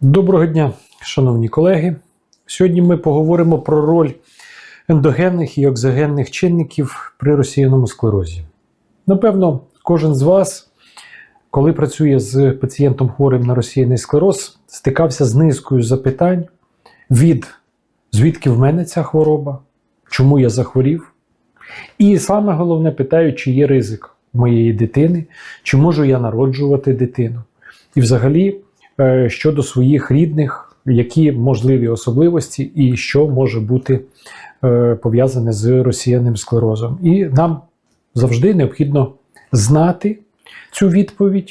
Доброго дня, шановні колеги. Сьогодні ми поговоримо про роль ендогенних і екзогенних чинників при розсіяному склерозі. Напевно, кожен з вас, коли працює з пацієнтом хворим на розсіяний склероз, стикався з низкою запитань від звідки в мене ця хвороба, чому я захворів. І саме головне питають, чи є ризик моєї дитини, чи можу я народжувати дитину. І взагалі щодо своїх рідних, які можливі особливості і що може бути е, пов'язане з розсіяним склерозом. І нам завжди необхідно знати цю відповідь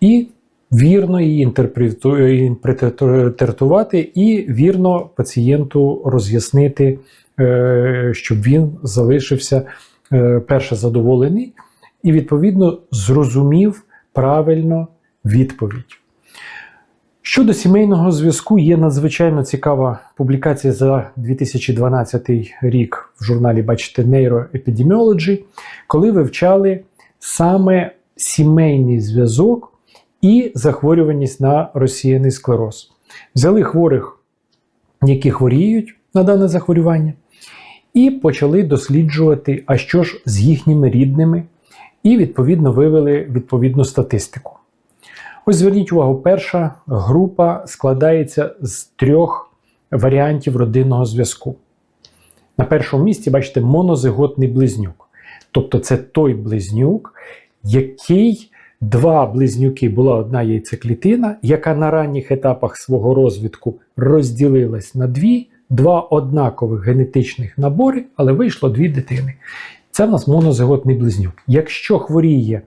і вірно її інтерпрету- інтерпретувати, і вірно пацієнту роз'яснити, е, щоб він залишився е, перше задоволений і відповідно зрозумів правильно відповідь. Щодо сімейного зв'язку, є надзвичайно цікава публікація за 2012 рік в журналі, бачите, Neuroepidemiology, коли вивчали саме сімейний зв'язок і захворюваність на розсіяний склероз. Взяли хворих, які хворіють на дане захворювання, і почали досліджувати, а що ж з їхніми рідними, і відповідно вивели відповідну статистику. Ось зверніть увагу, перша група складається з трьох варіантів родинного зв'язку. На першому місці, бачите, монозиготний близнюк. Тобто це той близнюк, який два близнюки була одна яйцеклітина, яка на ранніх етапах свого розвитку розділилась на дві, два однакових генетичних набори, але вийшло дві дитини. Це в нас монозиготний близнюк. Якщо хворіє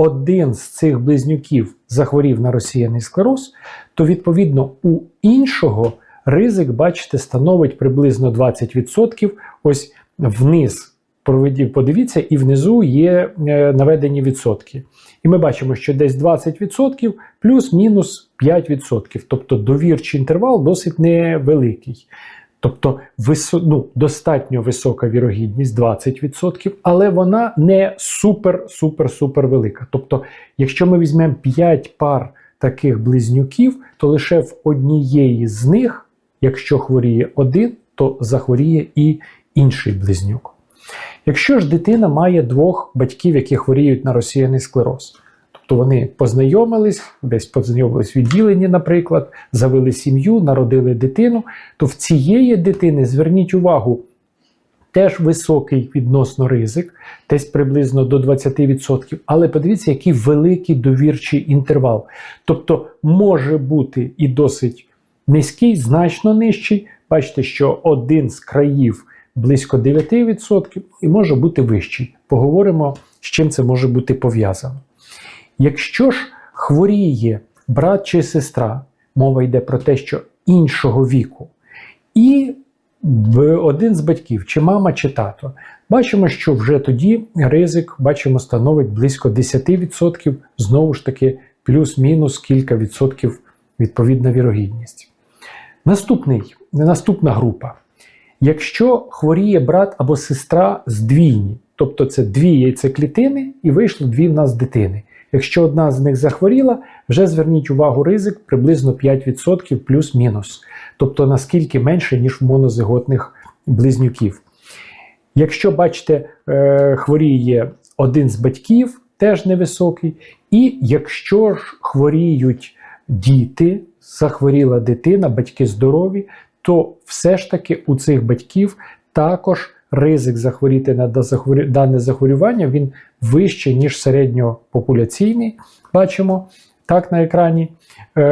один з цих близнюків захворів на розсіяний склероз, то відповідно у іншого ризик, бачите, становить приблизно 20%. Ось вниз подивіться, і внизу є е, наведені відсотки. І ми бачимо, що десь 20% плюс-мінус 5%. Тобто довірчий інтервал досить невеликий. Тобто висо, ну, достатньо висока вірогідність 20%, але вона не супер-супер-супер велика. Тобто, якщо ми візьмемо 5 пар таких близнюків, то лише в однієї з них, якщо хворіє один, то захворіє і інший близнюк. Якщо ж дитина має двох батьків, які хворіють на розсіяний склероз, тобто вони познайомились, десь познайомились в відділенні, наприклад, завели сім'ю, народили дитину, то в цієї дитини зверніть увагу. Теж високий відносно ризик, десь приблизно до 20%. Але подивіться, який великий довірчий інтервал. Тобто може бути і досить низький, значно нижчий. Бачите, що один з країв близько 9% і може бути вищий. Поговоримо, з чим це може бути пов'язано. Якщо ж хворіє брат чи сестра, мова йде про те, що іншого віку, і один з батьків, чи мама, чи тато, бачимо, що вже тоді ризик бачимо, становить близько 10%, знову ж таки, плюс-мінус кілька відсотків відповідна вірогідність. Наступний, наступна група. Якщо хворіє брат або сестра здвійні, тобто це дві яйцеклітини і вийшло дві в нас дитини. Якщо одна з них захворіла, вже зверніть увагу ризик приблизно 5% плюс-мінус. Тобто наскільки менше, ніж в монозиготних близнюків. Якщо, бачите, е, хворіє один з батьків, теж невисокий. І якщо ж хворіють діти, захворіла дитина, батьки здорові, то все ж таки у цих батьків також ризик захворіти на дане захворювання він вищий, ніж середньопопуляційний, бачимо так на екрані. Е,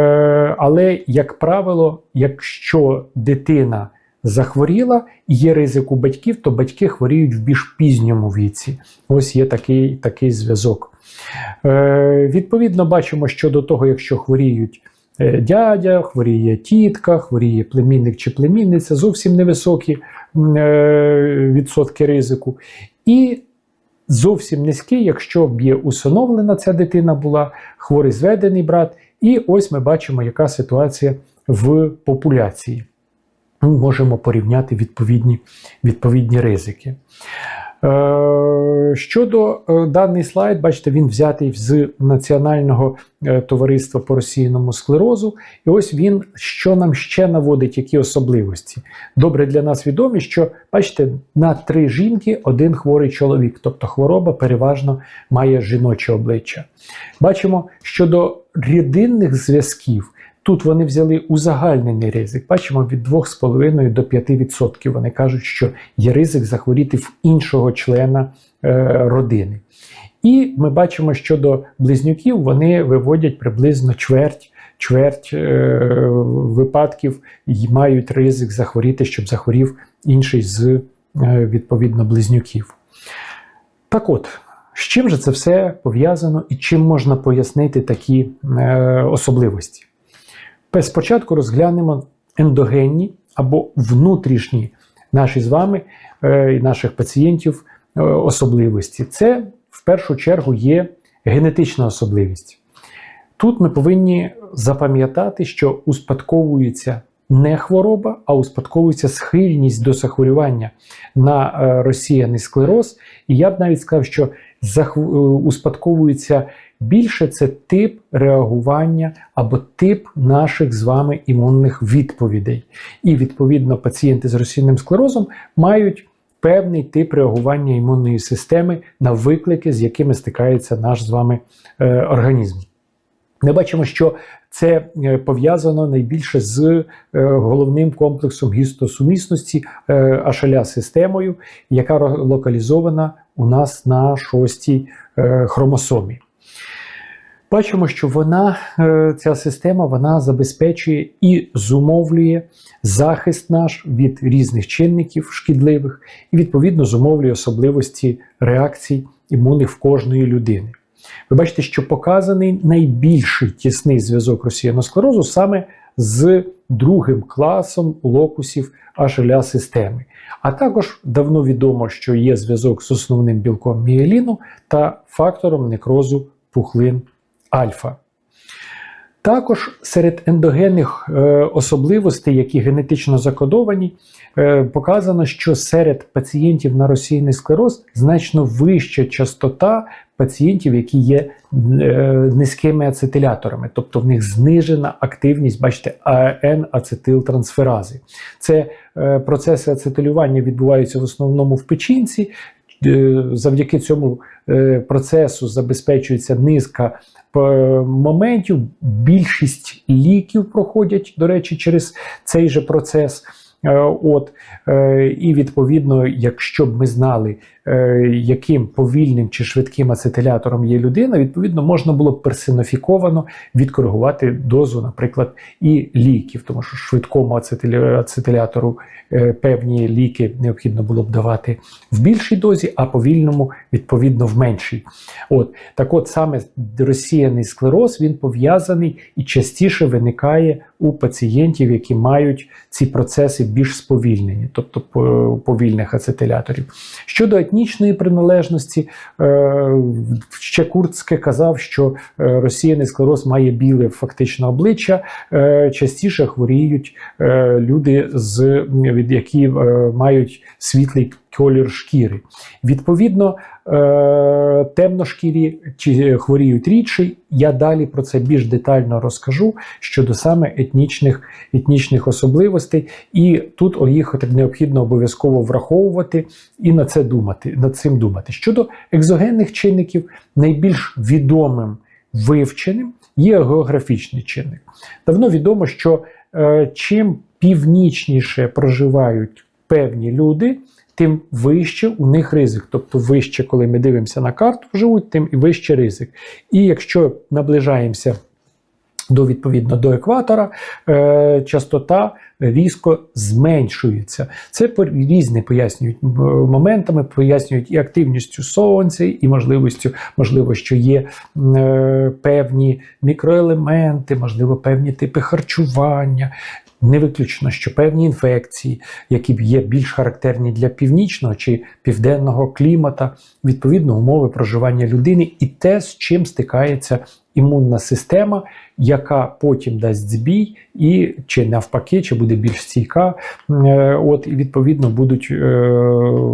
Але, як правило, якщо дитина захворіла і є ризик у батьків, то батьки хворіють в більш пізньому віці. Ось є такий, такий зв'язок. Е, Відповідно, бачимо, що до того, якщо хворіють. Дядя, хворіє тітка, хворіє племінник чи племінниця, зовсім невисокі е, відсотки ризику. І зовсім низький, якщо б є усиновлена ця дитина була, хворий зведений брат. І ось ми бачимо, яка ситуація в популяції. Ми можемо порівняти відповідні, відповідні ризики. Е, Щодо е, даний слайд, бачите, він взятий з Національного е, товариства по розсіяному склерозу. І ось він, що нам ще наводить, які особливості. Добре для нас відомі, що бачите, на три жінки один хворий чоловік, тобто хвороба переважно має жіноче обличчя. Бачимо, щодо рідинних зв'язків. Тут вони взяли узагальнений ризик. Бачимо від 2,5 до 5%. Вони кажуть, що є ризик захворіти в іншого члена е, родини. І ми бачимо, що до близнюків вони виводять приблизно чверть. Чверть е, випадків і мають ризик захворіти, щоб захворів інший з е, відповідно близнюків. Так от, з чим же це все пов'язано і чим можна пояснити такі е, особливості? Спочатку розглянемо ендогенні або внутрішні наші з вами е, і наших пацієнтів е, особливості. Це в першу чергу є генетична особливість. Тут ми повинні запам'ятати, що успадковується не хвороба, а успадковується схильність до захворювання на е, розсіяний склероз. І я б навіть сказав, що успадковується більше це тип реагування або тип наших з вами імунних відповідей. І, відповідно, пацієнти з розсійним склерозом мають певний тип реагування імунної системи на виклики, з якими стикається наш з вами е, організм. Ми бачимо, що це е, пов'язано найбільше з е, головним комплексом гістосумісності е, ашаля системою, яка локалізована у нас на шостій хромосомі. Бачимо, що вона, ця система вона забезпечує і зумовлює захист наш від різних чинників шкідливих, і відповідно зумовлює особливості реакцій імунних в кожної людини. Ви бачите, що показаний найбільший тісний зв'язок росіяно-склерозу саме з другим класом локусів HLA системи. А також давно відомо, що є зв'язок з основним білком міеліну та фактором некрозу пухлин альфа. Також серед ендогенних е, особливостей, які генетично закодовані, е, показано, що серед пацієнтів на російний склероз значно вища частота пацієнтів, які є е, низькими ацетиляторами, тобто в них знижена активність, бачите, АН-ацетилтрансферази. Це процеси ацетилювання відбуваються в основному в печінці. Е, завдяки цьому е, процесу забезпечується низка е, моментів. Більшість ліків проходять, до речі, через цей же процес. От, І відповідно, якщо б ми знали, яким повільним чи швидким ацетилятором є людина, відповідно, можна було б персоніфіковано відкоригувати дозу, наприклад, і ліків, тому що швидкому ацетилятору певні ліки необхідно було б давати в більшій дозі, а повільному, відповідно, в меншій. От так, от саме розсіяний склероз він пов'язаний і частіше виникає у пацієнтів, які мають ці процеси більш сповільнені, тобто повільних ацетиляторів. Щодо етнічної приналежності, е, ще Курцьке казав, що росіяний склероз має біле фактично обличчя, е, частіше хворіють люди, з, які мають світлий колір шкіри. Відповідно, е, темношкірі чи хворіють рідше. Я далі про це більш детально розкажу щодо саме етнічних етнічних особливостей, і тут їх необхідно обов'язково враховувати і на це думати, над цим думати. Щодо екзогенних чинників, найбільш відомим вивченим є географічний чинник. Давно відомо, що е, чим північніше проживають певні люди, тим вище у них ризик. Тобто, вище, коли ми дивимося на карту, живуть, тим і вище ризик. І якщо наближаємося до відповідно до екватора, е, частота різко зменшується. Це різні пояснюють моментами, пояснюють і активністю сонця, і можливістю, можливо, що є е, певні мікроелементи, можливо, певні типи харчування. Не виключно, що певні інфекції, які є більш характерні для північного чи південного клімата, відповідно умови проживання людини, і те, з чим стикається імунна система, яка потім дасть збій, і чи навпаки, чи буде більш стійка, е, от і відповідно будуть е,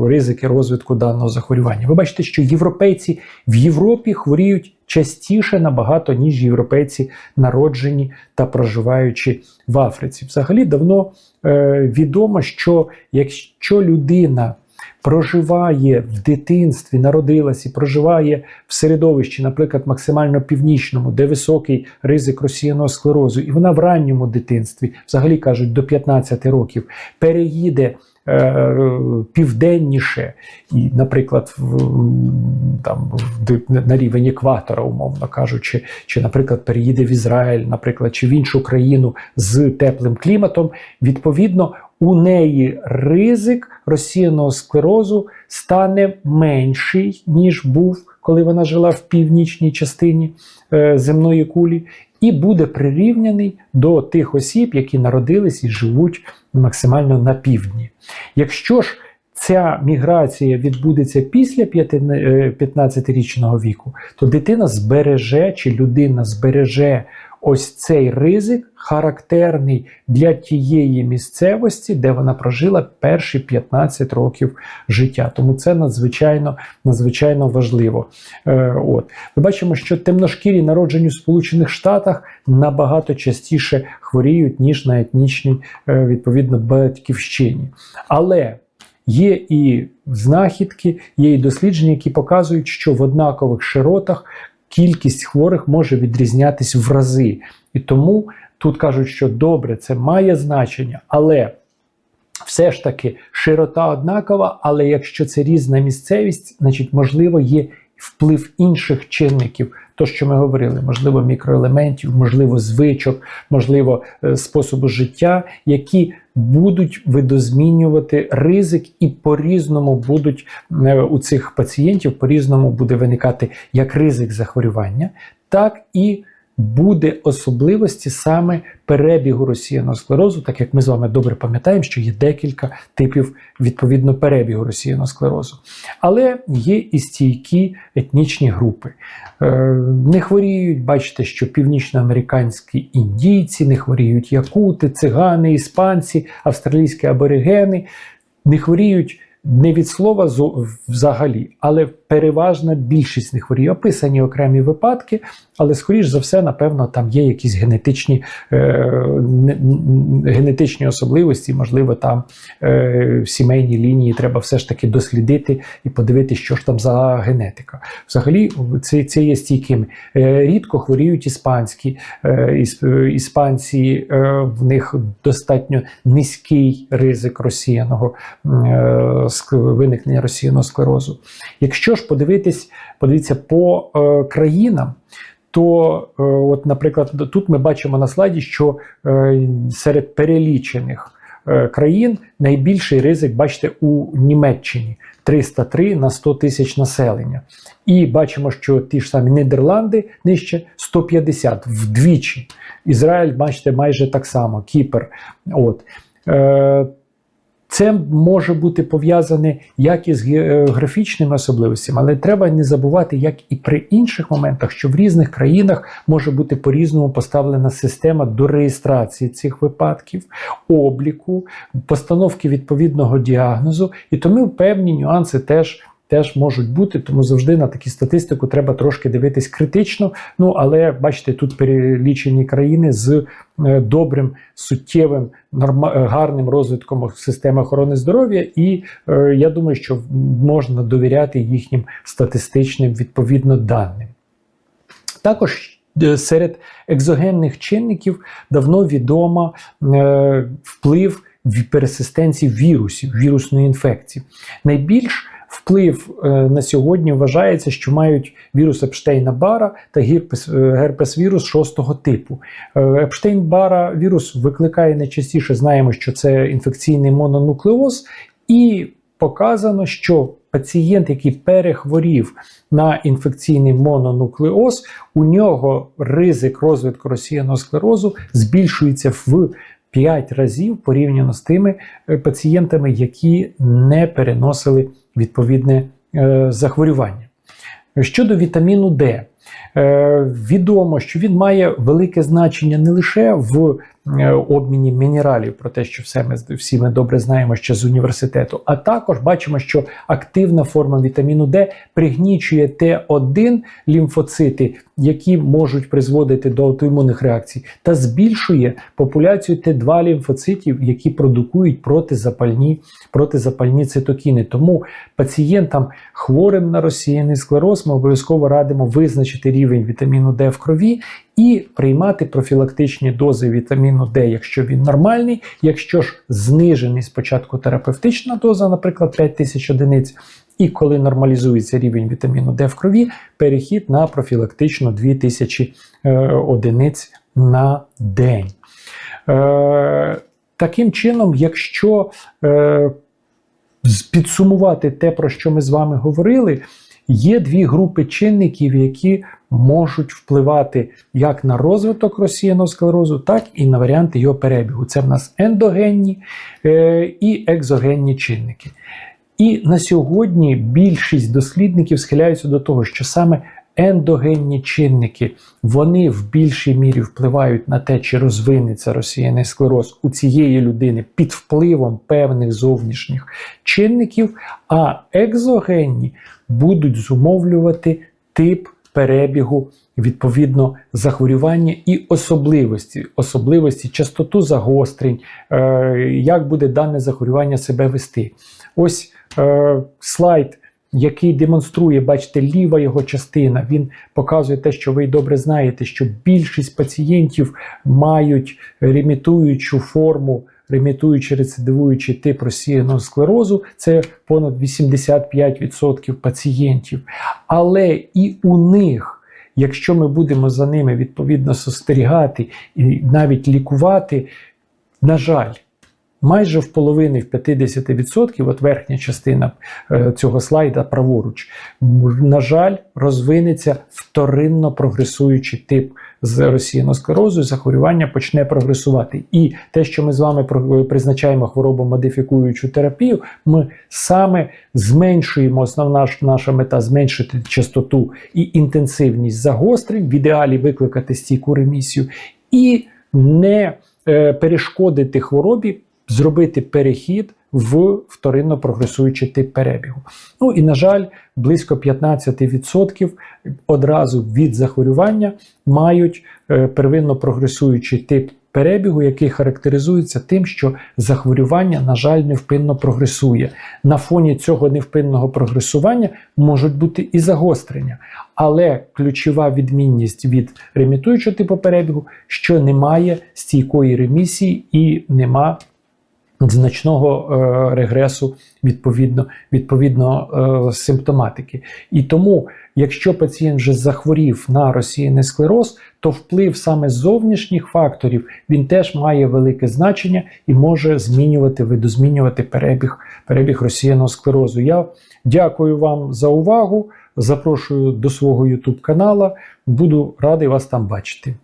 ризики розвитку даного захворювання. Ви бачите, що європейці в Європі хворіють частіше набагато, ніж європейці, народжені та проживаючи в Африці. Взагалі давно е, відомо, що якщо людина проживає в дитинстві, народилась і проживає в середовищі, наприклад, максимально північному, де високий ризик розсіяного склерозу, і вона в ранньому дитинстві, взагалі кажуть, до 15 років, переїде. Е, Південніше, і, наприклад, в, там, на рівень екватора, умовно кажучи, чи, наприклад, переїде в Ізраїль, наприклад, чи в іншу країну з теплим кліматом, відповідно, у неї ризик розсіяного склерозу стане менший, ніж був, коли вона жила в північній частині е, земної кулі, і буде прирівняний до тих осіб, які народились і живуть максимально на півдні. Якщо ж ця міграція відбудеться після п'яти- е, 15-річного віку, то дитина збереже чи людина збереже ось цей ризик, характерний для тієї місцевості, де вона прожила перші 15 років життя. Тому це надзвичайно, надзвичайно важливо. Е, от. Ми бачимо, що темношкірі, народжені в Сполучених Штатах, набагато частіше хворіють, ніж на етнічній, е, відповідно, батьківщині. Але Є і знахідки, є і дослідження, які показують, що в однакових широтах кількість хворих може відрізнятись в рази. І тому тут кажуть, що добре, це має значення, але все ж таки широта однакова, але якщо це різна місцевість, значить, можливо, є вплив інших чинників, то, що ми говорили, можливо, мікроелементів, можливо, звичок, можливо, е, способу життя, які будуть видозмінювати ризик і по-різному будуть е, у цих пацієнтів по-різному буде виникати як ризик захворювання, так і буде особливості саме перебігу розсіяного склерозу, так як ми з вами добре пам'ятаємо, що є декілька типів відповідно перебігу розсіяного склерозу. Але є і стійкі етнічні групи. Е, Не хворіють, бачите, що північноамериканські індійці, не хворіють якути, цигани, іспанці, австралійські аборигени, не хворіють не від слова взагалі, але переважна більшість не хворіє. Описані окремі випадки, але скоріш за все, напевно, там є якісь генетичні, е, генетичні особливості, можливо, там е, в сімейній лінії треба все ж таки дослідити і подивитися, що ж там за генетика. Взагалі, це, це є стійкими. Е, рідко хворіють іспанські. Е, ісп- іспанці, е, в них достатньо низький ризик розсіяного е, виникнення розсіяного склерозу. Якщо ж подивитись, подивіться по е, країнам, то, е, от, наприклад, тут ми бачимо на слайді, що е, серед перелічених е, країн найбільший ризик, бачите, у Німеччині 303 на 100 тисяч населення. І бачимо, що ті ж самі Нідерланди нижче 150 вдвічі. Ізраїль, бачите, майже так само, Кіпр. От. Е, це може бути пов'язане як із географічними особливостями, але треба не забувати, як і при інших моментах, що в різних країнах може бути по-різному поставлена система до реєстрації цих випадків, обліку, постановки відповідного діагнозу, і тому певні нюанси теж. Теж можуть бути, тому завжди на таку статистику треба трошки дивитись критично. Ну але бачите, тут перелічені країни з е, добрим, суттєвим, е, гарним розвитком системи охорони здоров'я, і е, я думаю, що можна довіряти їхнім статистичним відповідно даним. Також е, серед екзогенних чинників давно відомо е, вплив персистенції вірусів, вірусної інфекції. Найбільш вплив е, на сьогодні вважається, що мають вірус Епштейна-Бара та герпес, е, герпес-вірус шостого типу. Е, Епштейн-Бара вірус викликає найчастіше, знаємо, що це інфекційний мононуклеоз, і показано, що пацієнт, який перехворів на інфекційний мононуклеоз, у нього ризик розвитку розсіяного склерозу збільшується в 5 разів порівняно з тими пацієнтами, які не переносили відповідне е, захворювання. Щодо вітаміну Д, е, відомо, що він має велике значення не лише в обміні мінералів, про те, що все ми всі ми добре знаємо ще з університету, а також бачимо, що активна форма вітаміну Д пригнічує Т1 лімфоцити, які можуть призводити до аутоімунних реакцій, та збільшує популяцію Т2 лімфоцитів, які продукують протизапальні, протизапальні цитокіни. Тому пацієнтам хворим на розсіяний склероз ми обов'язково радимо визначити рівень вітаміну Д в крові і приймати профілактичні дози вітаміну Д, якщо він нормальний, якщо ж знижений спочатку терапевтична доза, наприклад, 5000 одиниць. І коли нормалізується рівень вітаміну Д в крові, перехід на профілактичну 2000 е, одиниць на день. Е, таким чином, якщо е, підсумувати те, про що ми з вами говорили, є дві групи чинників, які можуть впливати як на розвиток розсіяного склерозу, так і на варіанти його перебігу. Це в нас ендогенні е, і екзогенні чинники. І на сьогодні більшість дослідників схиляються до того, що саме ендогенні чинники вони в більшій мірі впливають на те, чи розвинеться розсіяний склероз у цієї людини під впливом певних зовнішніх чинників, а екзогенні будуть зумовлювати тип перебігу. Відповідно, захворювання і особливості, особливості, частоту загострень, е, як буде дане захворювання себе вести. Ось е, слайд, який демонструє, бачите, ліва його частина, він показує те, що ви добре знаєте, що більшість пацієнтів мають ремітуючу форму, ремітуючи рецидивуючий тип розсіяного склерозу, це понад 85% пацієнтів. Але і у них. Якщо ми будемо за ними відповідно спостерігати і навіть лікувати, на жаль, майже в половини, в 50%, от верхня частина е, цього слайда праворуч, на жаль, розвинеться вторинно прогресуючий тип з розсіяного склерозу, захворювання почне прогресувати. І те, що ми з вами про- призначаємо хворобомодифікуючу терапію, ми саме зменшуємо основна наша мета зменшити частоту і інтенсивність загострень, в ідеалі викликати стійку ремісію, і не е, перешкодити хворобі зробити перехід в вторинно прогресуючий тип перебігу. Ну і, на жаль, близько 15% одразу від захворювання мають е, первинно прогресуючий тип перебігу, який характеризується тим, що захворювання, на жаль, невпинно прогресує. На фоні цього невпинного прогресування можуть бути і загострення. Але ключова відмінність від ремітуючого типу перебігу, що немає стійкої ремісії і нема значного е, регресу відповідно, відповідно е, симптоматики. І тому, якщо пацієнт вже захворів на розсіяний склероз, то вплив саме зовнішніх факторів він теж має велике значення і може змінювати, видозмінювати перебіг, перебіг розсіяного склерозу. Я дякую вам за увагу. Запрошую до свого YouTube канала. Буду радий вас там бачити.